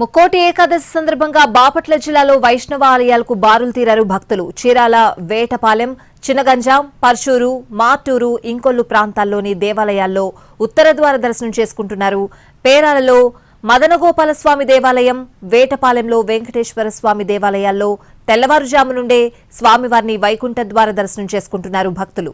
ముక్కోటి ఏకాదశి సందర్భంగా బాపట్ల జిల్లాలో వైష్ణవ ఆలయాలకు బారులు తీరారు భక్తులు. చీరాల వేటపాలెం చినగంజాం పర్షూరు మాటూరు ఇంకొల్లు ప్రాంతాల్లోని దేవాలయాల్లో ఉత్తర ద్వార దర్శనం చేసుకుంటున్నారు. పేరాలలో మదనగోపాలస్వామి దేవాలయం వేటపాలెంలో వెంకటేశ్వర స్వామి దేవాలయాల్లో తెల్లవారుజాము నుండే స్వామివారిని వైకుంఠ ద్వార దర్శనం చేసుకుంటున్నారు భక్తులు.